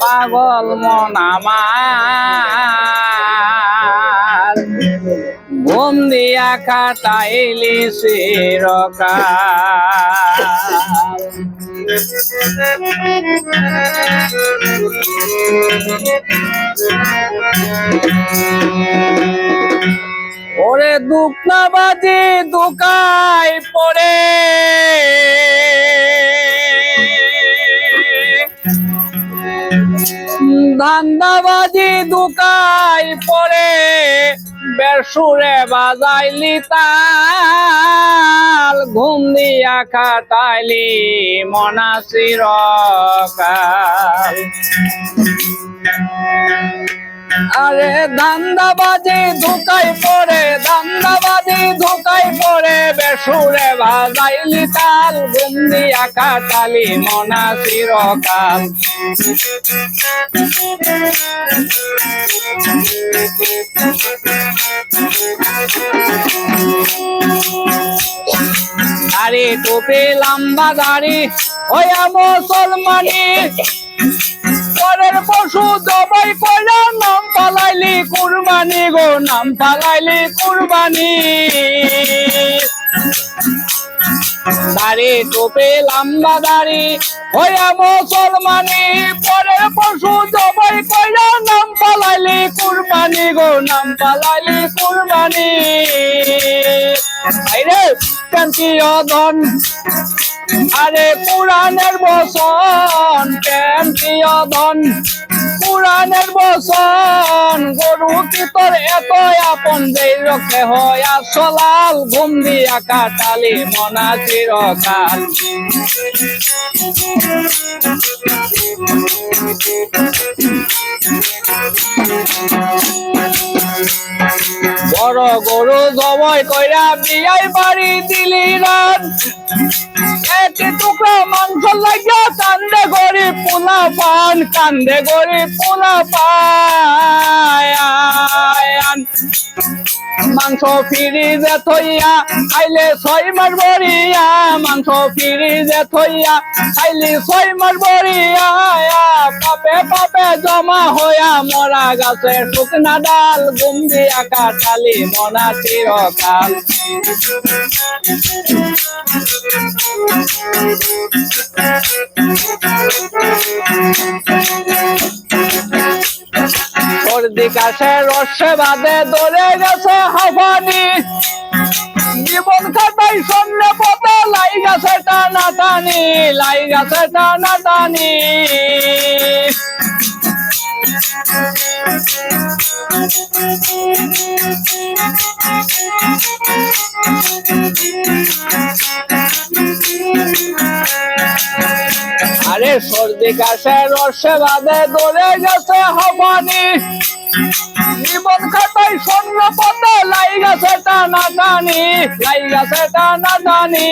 পাগল মন আমার। ঘুম দিয়া কাটাইলি চিরকাল ওরে দুঃখনা বাজি দুকাই ধান্দাবাজি দুকাই পরে বেসুরে বাজাইলি তাল ঘুম দিয়া কাটাইলি মনাসির কাল। আরে ধান্দাবাজি ধোকাই পড়ে ধান্দাবাজি ধোকাই পড়ে বেসুরে বাজাইলি তাল ঘুম দিয়া কাটালি মনা চিরকাল। দাড়ি টুপি, লম্বা দাড়ি, ওয়া মুসলমানি পরের পশু জবাই করে নাম পালাইলি কুরবানি গো, নাম পালাইলি কুরবানি। দাড়ি টুপি লম্বা দাড়ি হইয়া মুসলমানি, পরের পশু জবাই করে নাম পালাইলি কুরবানি গো, নাম পালাইলি কুরবানি। আরে কান্তিয় ধন আরে পুরাণের বসন কেন্দ্রীয় ধন পুরাণের বসন, গরু কি তোর এত আপন যেই রক্ষে হয় আসলাল ঘুম দিয়া কাটালি মনা চিরকাল। বড় গরু জবাই কইরা বিয়াই বাড়ি দিলি রাত একটি টুকরা মাংস লাগিয়া কান্দে গরিব পোলা পান, কান্দে গরিব পোলা পান মাংস ফিরিজে থইয়া খাইলে ছয় মাস বরিয়া মাংস ফিরিজে থইয়া খাইলি ছয় মাস পাপে জমা হইয়া মরা গাছে, শুকনা ডাল গুম দিয়া কাটালি মনা চিরকাল। সর্দি কাছে রসে বাদে দৌড়ে গেছে হাফানি জীবন খাতাই সন্ধ্যে পথে লাই গেছে টানা টানি লাই গেছে টানা টানি আরে সর্দি কাছে রসে বাদে দৌড়ে গেছে হাফানি জীবন খাতাই স্বর্ণ পথে লাই গেছে টানা টানি লাই গেছে টানা টানি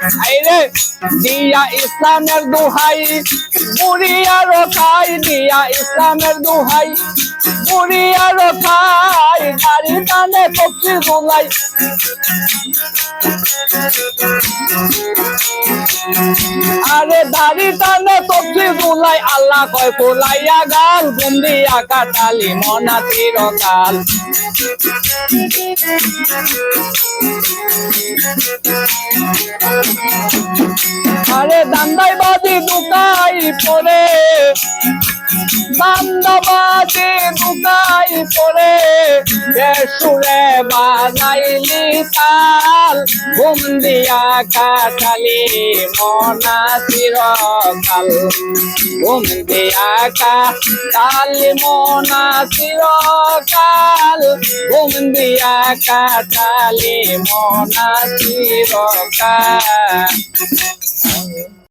আইরে, দিয়া ইসলামের দোহাই বুড়ি আরও খাই দিয়া ইসলামের দোহাই বুড়ি আরও খাই গাড়ি টানে কপি গোলাই আরে দাড়ি টানে সবজি গুলাই আল্লাহ কয় কোলাইয়া গাল বন্দিয়া কাটালি মনা চিরকাল। আরে দান্দাই বাদি দুকাই পরে দান্দাবাদি দুকাই পরে সুরে বাজাইলি তাল, ঘুম দিয়া কাটালি মনা চিরকাল। ঘুম দিয়া কাটালি মনা চিরকাল, ঘুম দিয়া কাটালি মনা চিরকাল। Amen.